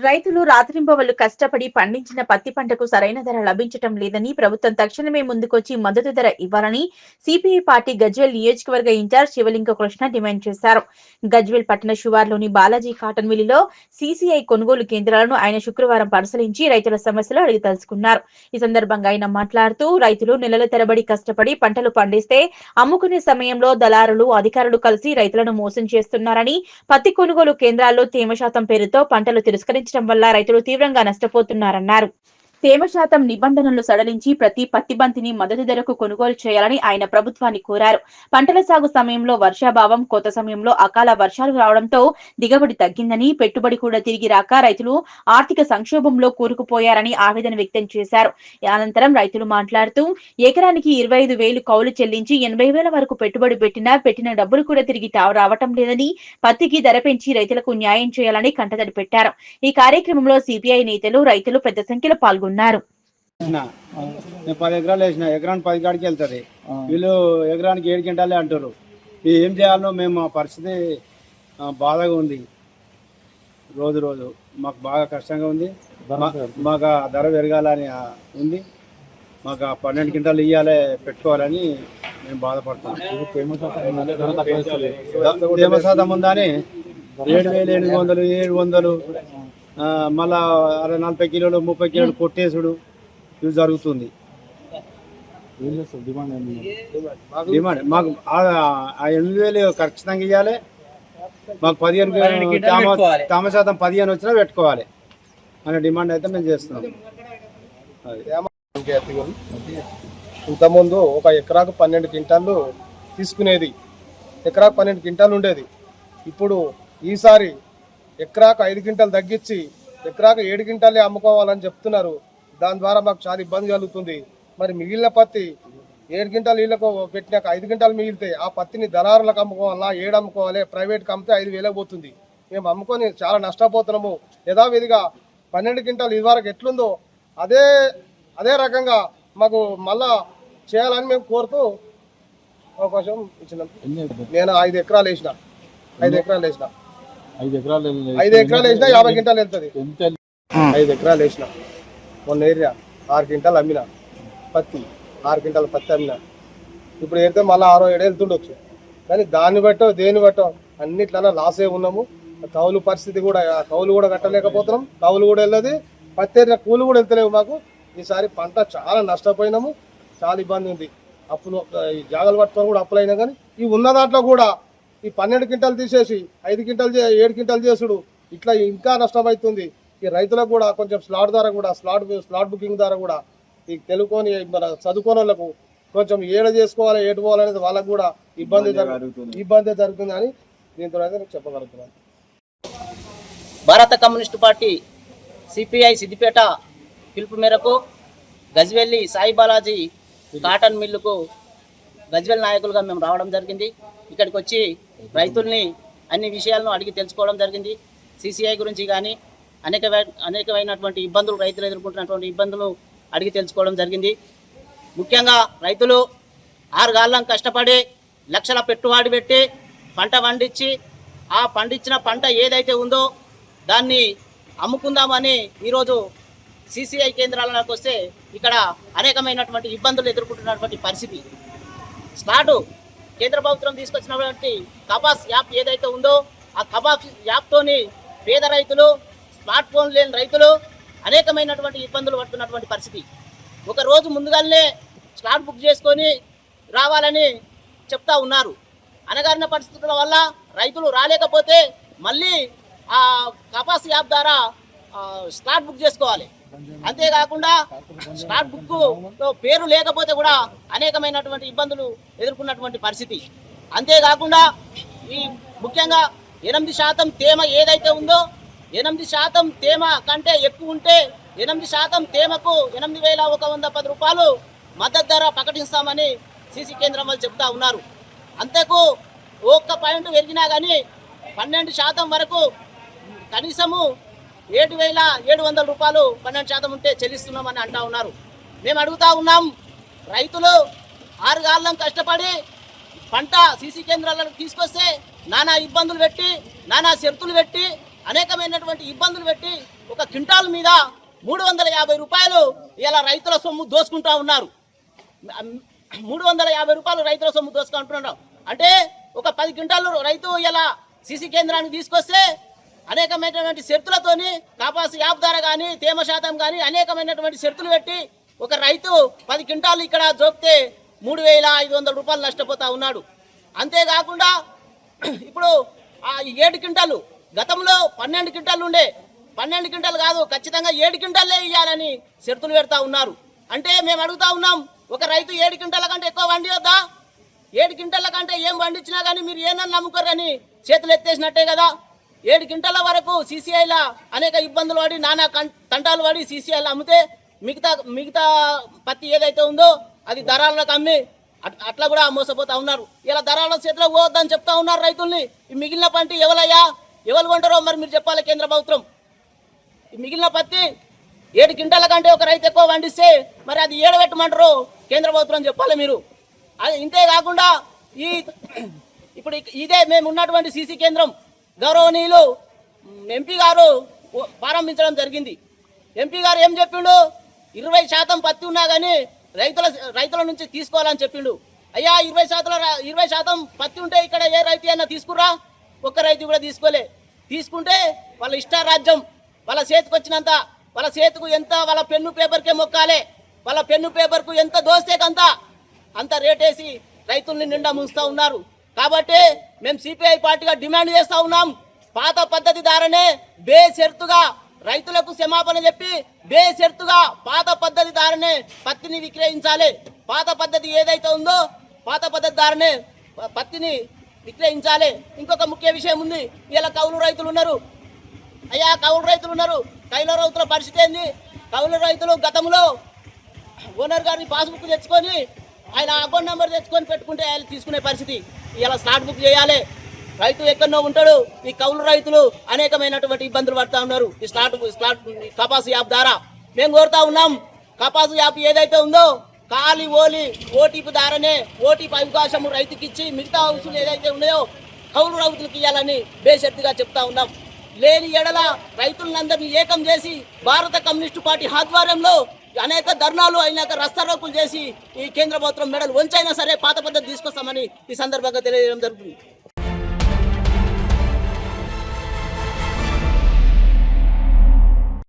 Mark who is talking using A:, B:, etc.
A: రైతులు రాత్రింబవళ్ళు కష్టపడి పండించిన పత్తి పంటకు సరైన ధర లభించటం లేదని ప్రభుత్వం తక్షణమే ముందుకొచ్చి మద్దతు ధర ఇవ్వాలని సిపిఐ పార్టీ గజ్వేల్ నియోజకవర్గ ఇన్ఛార్జ్ శివలింగ కృష్ణ డిమాండ్ చేశారు. గజ్వేల్ పట్టణ శివార్లోని బాలాజీ కాటన్ మిల్లులో సిసిఐ కొనుగోలు కేంద్రాలను ఆయన శుక్రవారం పరిశీలించి రైతుల సమస్యలు అడిగి తెలుసుకున్నారు. ఈ సందర్భంగా ఆయన మాట్లాడుతూ రైతులు నెలల తరబడి కష్టపడి పంటలు పండిస్తే అమ్ముకునే సమయంలో దళారులు అధికారులు కలిసి రైతులను మోసం చేస్తున్నారని పత్తి కొనుగోలు కేంద్రాల్లో తేమ శాతం పేరుతో పంటలు తిరస్కరించడం వల్ల రైతులు తీవ్రంగా నష్టపోతున్నారన్నారు. తేమ శాతం నిబంధనలు సడలించి ప్రతి పత్తి బంతిని మద్దతు ధరకు కొనుగోలు చేయాలని ఆయన ప్రభుత్వాన్ని కోరారు. పంటల సాగు సమయంలో వర్షాభావం కోత సమయంలో అకాల వర్షాలు రావడంతో దిగుబడి తగ్గిందని పెట్టుబడి కూడా తిరిగి రాక రైతులు ఆర్థిక సంక్షోభంలో కూరుకుపోయారని ఆవేదన వ్యక్తం చేశారు. అనంతరం రైతులు మాట్లాడుతూ ఎకరానికి ఇరవై ఐదు వేలు కౌలు చెల్లించి ఎనభై వేల వరకు పెట్టుబడి పెట్టినా పెట్టిన డబ్బులు కూడా తిరిగి రావటం లేదని పత్తికి ధర పెంచి రైతులకు న్యాయం చేయాలని కంటతడి పెట్టారు. ఈ కార్యక్రమంలో సిపిఐ నేతలు రైతులు పెద్ద సంఖ్యలో పాల్గొన్నారు.
B: వేసిన నేను పది ఎకరాలు వేసిన ఎకరానికి పది కాడికి వెళ్తుంది. వీళ్ళు ఎకరానికి ఏడు గంటలే అంటారు ఏం చేయాలో మేము మా పరిస్థితి బాధగా ఉంది. రోజు రోజు మాకు బాగా కష్టంగా ఉంది. మాకు ఆ ధర పెరగాలని ఉంది. మాకు ఆ పన్నెండు క్వింటాలు ఇవ్వాలి పెట్టుకోవాలని మేము బాధపడుతున్నాం. తేమ శాతం ఉందని ఏడు వేలు ఎనిమిది వందలు ఏడు వందలు మళ్ళా అరవై నలభై కిలోలు ముప్పై కిలోలు కొట్టేసుడు. ఇది జరుగుతుంది. డిమాండ్ మాకు ఆ- ఆ ఎనిమిది వేలు ఖచ్చితంగా ఇవ్వాలి మాకు పదిహేను తామ తామ శాతం పదిహేను వచ్చినా పెట్టుకోవాలి. అనే డిమాండ్ అయితే మేము చేస్తున్నాం.
C: ఇంతకుముందు ఒక ఎకరాకు పన్నెండు క్వింటాలు తీసుకునేది. ఎకరాకు పన్నెండు క్వింటాలు ఉండేది. ఇప్పుడు ఈసారి ఎకరాకు ఐదు క్వింటాలు తగ్గించి ఎకరాకు ఏడు క్వింటాలే అమ్ముకోవాలని చెప్తున్నారు. దాని ద్వారా మాకు చాలా ఇబ్బంది కలుగుతుంది. మరి మిగిలిన పత్తి ఏడు క్వింటాలు వీళ్ళకు పెట్టినాక ఐదు క్వింటాలు మిగిలితే ఆ పత్తిని దళారులకు అమ్ముకోవాలా? ఏడు అమ్ముకోవాలి? ప్రైవేట్కి అమ్మితే ఐదు వేలకు పోతుంది. మేము అమ్ముకొని చాలా నష్టపోతున్నాము. యథావిధిగా పన్నెండు క్వింటాలు ఇదివరకు ఎట్లుందో అదే అదే రకంగా మాకు మళ్ళా చేయాలని మేము కోరుతూ అవకాశం ఇచ్చినాం నేను ఐదు ఎకరాలు వేసిన. ఐదు ఎకరాలు వేసిన.
D: ఐదు ఎకరాలు
C: ఐదు ఎకరాలు వేసినా యాభై క్వింటాలు వెళ్తుంది
D: ఎంత
C: ఐదు ఎకరాలు వేసిన. మొన్న ఏరియా ఆరు క్వింటాలు అమ్మిన. పత్తి. ఆరు క్వింటాల పత్తి అమ్మిన. ఇప్పుడు వెళ్తే మళ్ళీ ఆరో ఏడు వెళ్తుండొచ్చు. కానీ దాన్ని బట్టో దేన్ని బట్టో అన్నిట్లన్నా లాసే ఉన్నాము. కౌలు పరిస్థితి కూడా కౌలు కూడా కట్టలేకపోతున్నాం. కౌలు కూడా వెళ్ళదు. పత్తి ఏరిన కూలు కూడా వెళ్తలేవు మాకు. ఈసారి పంట చాలా నష్టపోయినాము. చాలా ఇబ్బంది ఉంది. అప్పులు ఈ జాగలు పట్టుకొని కూడా అప్పులు అయినా కానీ ఈ ఉన్న దాంట్లో కూడా ఈ పన్నెండు క్వింటాలు తీసేసి ఐదు క్వింటాలు చే- ఏడు క్వింటాలు చేసుడు ఇట్లా ఇంకా నష్టమవుతుంది ఈ రైతులకు కూడా కొంచెం స్లాట్ ద్వారా కూడా స్లాట్ స్లాట్ బుకింగ్ ద్వారా కూడా ఈ తెలుగుని మన చదువుకోని కొంచెం ఏడ చేసుకోవాలి ఏటు పోవాలనేది వాళ్ళకు కూడా ఇబ్బంది జరుగుతుంది. ఇబ్బంది జరుగుతుంది అని దీంతో అయితే నేను చెప్పగలుగుతున్నాను.
E: భారత కమ్యూనిస్టు పార్టీ సిపిఐ సిద్దిపేట పిలుపు మేరకు గజ్వెల్లి సాయి బాలాజీ కాటన్ మిల్లుకు గజ్వెల్ నాయకులుగా మేము రావడం జరిగింది. ఇక్కడికి వచ్చి రైతుల్ని అన్ని విషయాలను అడిగి తెలుసుకోవడం జరిగింది. సిసిఐ గురించి కానీ అనేక అనేకమైనటువంటి ఇబ్బందులు రైతులు ఎదుర్కొంటున్నటువంటి ఇబ్బందులు అడిగి తెలుసుకోవడం జరిగింది. ముఖ్యంగా రైతులు ఆరు కష్టపడి లక్షల పెట్టుబడి పెట్టి పంట పండించి ఆ పండించిన పంట ఏదైతే ఉందో దాన్ని అమ్ముకుందామని ఈరోజు సిసిఐ కేంద్రాలకు వస్తే ఇక్కడ అనేకమైనటువంటి ఇబ్బందులు ఎదుర్కొంటున్నటువంటి పరిస్థితి. స్టార్టు కేంద్ర ప్రభుత్వం తీసుకొచ్చినటువంటి కబాస్ యాప్ ఏదైతే ఉందో ఆ కబాస్ యాప్తోని పేద రైతులు స్మార్ట్ ఫోన్ లేని రైతులు అనేకమైనటువంటి ఇబ్బందులు పడుతున్నటువంటి పరిస్థితి. ఒక రోజు ముందుగానే స్లాట్ బుక్ చేసుకొని రావాలని చెప్తా ఉన్నారు. అనగారిన పరిస్థితుల వల్ల రైతులు రాలేకపోతే మళ్ళీ ఆ కపాస్ యాప్ ద్వారా స్లాట్ బుక్ చేసుకోవాలి. అంతేకాకుండా స్టార్ట్ బుక్ పేరు లేకపోతే కూడా అనేకమైనటువంటి ఇబ్బందులు ఎదుర్కొన్నటువంటి పరిస్థితి. అంతేకాకుండా ఈ ముఖ్యంగా ఎనిమిది శాతం తేమ ఏదైతే ఉందో ఎనిమిది శాతం తేమ కంటే ఎక్కువ ఉంటే ఎనిమిది శాతం తేమకు ఎనిమిది వేల ఒక వంద పది రూపాయలు మద్దతు ధర ప్రకటిస్తామని సీసీ కేంద్రం వాళ్ళు చెప్తా ఉన్నారు. అంతకు ఒక్క పాయింట్ పెరిగినా కానీ పన్నెండు శాతం వరకు కనీసము ఏడు వేల ఏడు వందల రూపాయలు పన్నెండు శాతం ఉంటే చెల్లిస్తున్నామని అంటా ఉన్నారు. మేము అడుగుతా ఉన్నాం రైతులు ఆరు కాలం కష్టపడి పంట సీసీ కేంద్రాలకు తీసుకొస్తే నానా ఇబ్బందులు పెట్టి నానా షరతులు పెట్టి అనేకమైనటువంటి ఇబ్బందులు పెట్టి ఒక క్వింటాల్ మీద మూడు వందల యాభై రూపాయలు ఇలా రైతుల సొమ్ము దోసుకుంటా ఉన్నారు. మూడు వందల యాభై రూపాయలు రైతుల సొమ్ము దోసుకుంటున్నాం అంటే ఒక పది క్వింటాలు రైతు ఇలా సీసీ కేంద్రానికి తీసుకొస్తే అనేకమైనటువంటి షరతులతోని కాపాసు యాప్ ధర కానీ తేమ శాతం కానీ అనేకమైనటువంటి షరతులు పెట్టి ఒక రైతు పది క్వింటాలు ఇక్కడ జోపితే మూడు వేల ఐదు వందల రూపాయలు నష్టపోతా ఉన్నాడు. అంతేకాకుండా ఇప్పుడు ఆ ఏడు క్వింటాలు గతంలో పన్నెండు క్వింటాలు ఉండే పన్నెండు క్వింటాలు కాదు ఖచ్చితంగా ఏడు క్వింటాలే ఇవ్వాలని షరతులు పెడతా ఉన్నారు. అంటే మేము అడుగుతా ఉన్నాం ఒక రైతు ఏడు క్వింటాల కంటే ఎక్కువ వండి వద్దా ఏడు క్వింటాల కంటే ఏం పండించినా కానీ మీరు ఏమన్నా నమ్ముకోరని చేతులు ఎత్తేసినట్టే కదా? ఏడు క్వింటాల వరకు సీసీఐల అనేక ఇబ్బందులు పడి నానా కం- తంటాలు పడి సీసీఐలు అమ్మితే మిగతా మిగతా పత్తి ఏదైతే ఉందో అది ధరలకు అమ్మి అట్- అట్లా కూడా మోసపోతా ఉన్నారు. ఇలా ధరల చేతిలో పోవద్దని చెప్తా ఉన్నారు రైతుల్ని. ఈ మిగిలిన పంట ఎవరయ్యా ఎవరు కొంటారో మరి మీరు చెప్పాలి కేంద్ర ప్రభుత్వం. ఈ మిగిలిన పత్తి ఏడు క్వింటాల కంటే ఒక రైతు ఎక్కువ పండిస్తే మరి అది ఏడబెట్టమంటారు కేంద్ర ప్రభుత్వం చెప్పాలి మీరు. అది ఇంతే కాకుండా ఈ ఇప్పుడు ఇదే మేము ఉన్నటువంటి సీసీ కేంద్రం గౌరవనీయులు ఎంపీ గారు ప్రారంభించడం జరిగింది. ఎంపీ గారు ఏం చెప్పిండు? ఇరవై శాతం పత్తి ఉన్నా కానీ రైతుల రైతుల నుంచి తీసుకోవాలని చెప్పిండు. అయ్యా ఇరవై శాతం ఇరవై శాతం పత్తి ఉంటే ఇక్కడ ఏ రైతు అయినా తీసుకురా ఒక్క రైతు కూడా తీసుకోలే. తీసుకుంటే వాళ్ళ ఇష్టారాజ్యం వాళ్ళ చేతికి వచ్చినంత వాళ్ళ చేతికి ఎంత వాళ్ళ పెన్ను పేపర్కే మొక్కాలే. వాళ్ళ పెన్ను పేపర్కు ఎంత దోస్తే అంత అంత రేటేసి రైతుల్ని నిండా ముంచుతూ ఉన్నారు. కాబట్టి మేము సిపిఐ పార్టీగా డిమాండ్ చేస్తా ఉన్నాం. పాత పద్ధతి ద్వారానే బేషరతుగా రైతులకు క్షమాపణ చెప్పి బేషరతుగా పాత పద్ధతి ద్వారానే పత్తిని విక్రయించాలి. పాత పద్ధతి ఏదైతే ఉందో పాత పద్ధతి ద్వారానే పత్తిని విక్రయించాలి. ఇంకొక ముఖ్య విషయం ఉంది. ఇలా కౌలు రైతులు ఉన్నారు. అయ్యా కౌలు రైతులు ఉన్నారు. కైల రైతుల పరిస్థితి ఏంది? కౌలు రైతులు గతంలో ఓనర్ గారిని పాస్బుక్ తెచ్చుకొని ఆయన అకౌంట్ నెంబర్ తెచ్చుకొని పెట్టుకుంటే ఆయన తీసుకునే పరిస్థితి. ఇలా స్లాట్ బుక్ చేయాలి. రైతు ఎక్కడో ఉంటాడు. ఈ కౌలు రైతులు అనేకమైనటువంటి ఇబ్బందులు పడతా ఉన్నారు. ఈ స్లాట్ స్లాట్ ఈ కపాసు యాప్ ద్వారా మేము కోరుతా ఉన్నాం. కపాసు యాప్ ఏదైతే ఉందో కాలి ఓలి ఓటీపీ ద్వారానే ఓటీపీ అవకాశం రైతుకి ఇచ్చి మిగతా వసూలు ఏదైతే ఉన్నాయో కౌలు రైతులకు ఇవ్వాలని బేషరతుగా చెప్తా ఉన్నాం. లేని ఎడల రైతులందరినీ ఏకం చేసి భారత కమ్యూనిస్టు పార్టీ ఆధ్వర్యంలో అనేక ధర్నాలు అనేక రస్తారోకులు చేసి ఈ కేంద్ర ప్రభుత్వం మెడలు వంచైనా సరే పాత పద్ధతి తీసుకొస్తామని ఈ సందర్భంగా తెలియజేయడం జరుగుతుంది.